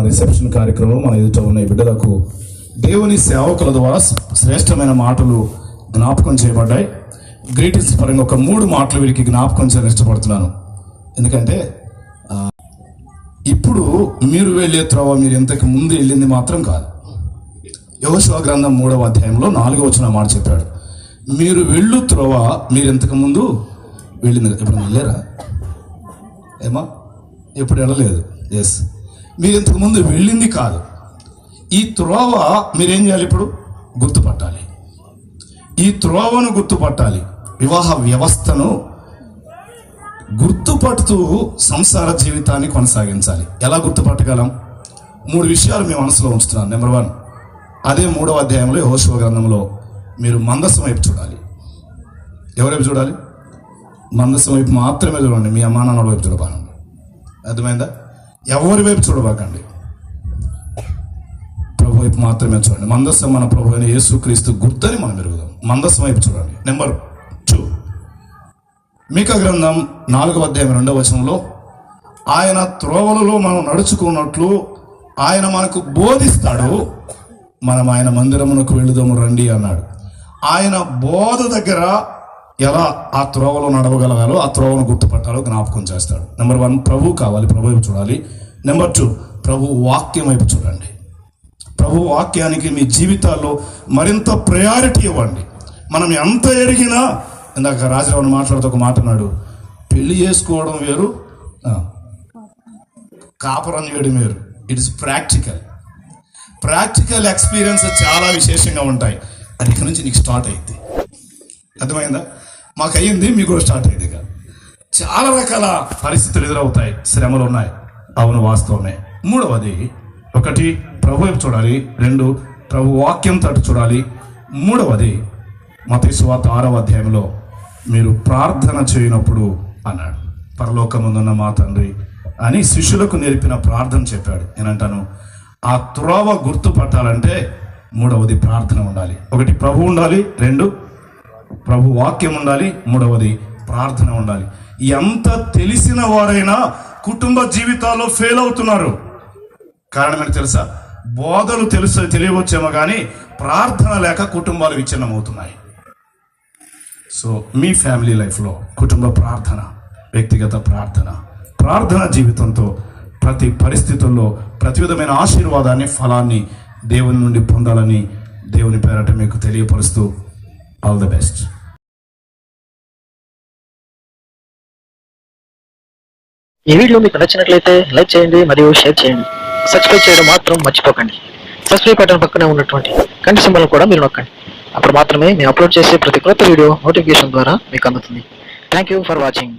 Reception కార్యక్రమం మన ఎదుట ఉన్న బిడ్డలకు దేవుని సేవకుల ద్వారా శ్రేష్టమైన మాటలు జ్ఞాపకం చేయబడ్డాయి. గ్రీటింగ్స్ పరంగా ఒక మూడు మాటలు వీరికి జ్ఞాపకం చేయాలని ఇష్టపడుతున్నాను. ఎందుకంటే ఇప్పుడు మీరు వెళ్ళే త్రోవ మీరు ఇంతకు ముందు వెళ్ళింది మాత్రం కాదు. యోగశివ గ్రంథం మూడవ అధ్యాయంలో నాలుగో వచ్చిన మాట చెప్పాడు. మీరు వెళ్ళు త్రోవ మీరు ఇంతకు ముందు వెళ్ళింది. ఇప్పుడు వెళ్ళారా? ఏమా? ఎప్పుడు వెళ్ళలేదు. ఎస్ మీరు ఇంతకుముందు వెళ్ళింది కాదు. ఈ త్రోవ మీరేం చేయాలి ఇప్పుడు? గుర్తుపట్టాలి. ఈ త్రోవను గుర్తుపట్టాలి. వివాహ వ్యవస్థను గుర్తుపడుతూ సంసార జీవితాన్ని కొనసాగించాలి. ఎలా గుర్తుపట్టగలం? మూడు విషయాలు మీ మనసులో ఉంచుతున్నాను. నెంబర్ వన్ అదే మూడవ అధ్యాయంలో యెహోషువ గ్రంథంలో మీరు మందస్సు వైపు చూడాలి. ఎవరైపు చూడాలి? మందస్సు వైపు మాత్రమే చూడండి. మీ అమ్మానాన్నల వైపు చూడబానండి అర్థమైందా? ఎవరి వైపు చూడబాకండి. ప్రభు వైపు మాత్రమే చూడండి. మందస్సం మన ప్రభు అయిన యేసుక్రీస్తు గుర్తని మనం పెరుగుదాం మందస్సం వైపు చూడండి. నెంబర్ టూ మీక గ్రంథం నాలుగవ అధ్యాయం రెండవ వచనంలో ఆయన త్రోవలలో మనం నడుచుకున్నట్లు ఆయన మనకు బోధిస్తాడు మనం ఆయన మందిరమునకు వెళుదాము రండి అన్నాడు. ఆయన బోధ దగ్గర ఎలా ఆ త్రోవలో నడవగలగాలో ఆ త్రోవను గుర్తుపట్టాలో జ్ఞాపకం చేస్తాడు. నెంబర్ వన్ ప్రభు కావాలి ప్రభు వైపు చూడాలి. నెంబర్ టూ ప్రభు వాక్యం వైపు చూడండి. ప్రభు వాక్యానికి మీ జీవితాల్లో మరింత ప్రయారిటీ ఇవ్వండి. మనం ఎంత ఎరిగినా ఇందాక రాజరావుని మాట్లాడుతూ ఒక మాట అన్నాడు పెళ్ళి చేసుకోవడం వేరు కాపురం చేయడం వేరు. It is practical practical experience చాలా విశేషంగా ఉంటాయి. అది ఇక్కడ నుంచి నీకు స్టార్ట్ అయింది అర్థమైందా? మాకు అయ్యింది మీకు కూడా స్టార్ట్ అయింది ఇక. చాలా రకాల పరిస్థితులు ఎదురవుతాయి శ్రమలు ఉన్నాయి. అవును వాస్తవమే. మూడవది ఒకటి ప్రభు వైపు చూడాలి. రెండు ప్రభు వాక్యం తట్టు చూడాలి. మూడవది మతేశ్వాత ఆరవ అధ్యాయంలో మీరు ప్రార్థన చేయనప్పుడు అన్నాడు. పరలోకముందున్న మా తండ్రి అని శిష్యులకు నేర్పిన ప్రార్థన చెప్పాడు. నేనంటాను ఆ త్రోవ గుర్తుపట్టాలంటే మూడవది ప్రార్థన ఉండాలి. ఒకటి ప్రభు ఉండాలి. రెండు ప్రభు వాక్యం ఉండాలి మూడవది ప్రార్థన ఉండాలి. ఎంత తెలిసిన వారైనా కుటుంబ జీవితాల్లో ఫెయిల్ అవుతున్నారు. కారణం తెలుసా? బోధలు తెలుసు తెలియవచ్చేమో కానీ ప్రార్థన లేక కుటుంబాలు విచ్ఛిన్నమవుతున్నాయి. సో మీ ఫ్యామిలీ లైఫ్లో కుటుంబ ప్రార్థన వ్యక్తిగత ప్రార్థన ప్రార్థన జీవితంతో ప్రతి పరిస్థితుల్లో ప్రతి విధమైన ఆశీర్వాదాన్ని ఫలాన్ని దేవుని నుండి పొందాలని దేవుని పేరట మీకు తెలియపరుస్తూ ఆల్ ద బెస్ట్ ఈ వీడియో మీకు నచ్చినట్లయితే లైక్ చేయండి మరియు షేర్ చేయండి. సబ్స్క్రైబ్ చేయడం మాత్రం మర్చిపోకండి. సబ్స్క్రైబ్ బటన్ పక్కనే ఉన్నటువంటి కంటి సింబల్ కూడా మీరు నొక్కండి. అప్పుడు మాత్రమే మేము అప్లోడ్ చేసే ప్రతి కొత్త వీడియో నోటిఫికేషన్ ద్వారా మీకు అందుతుంది. Thank you for watching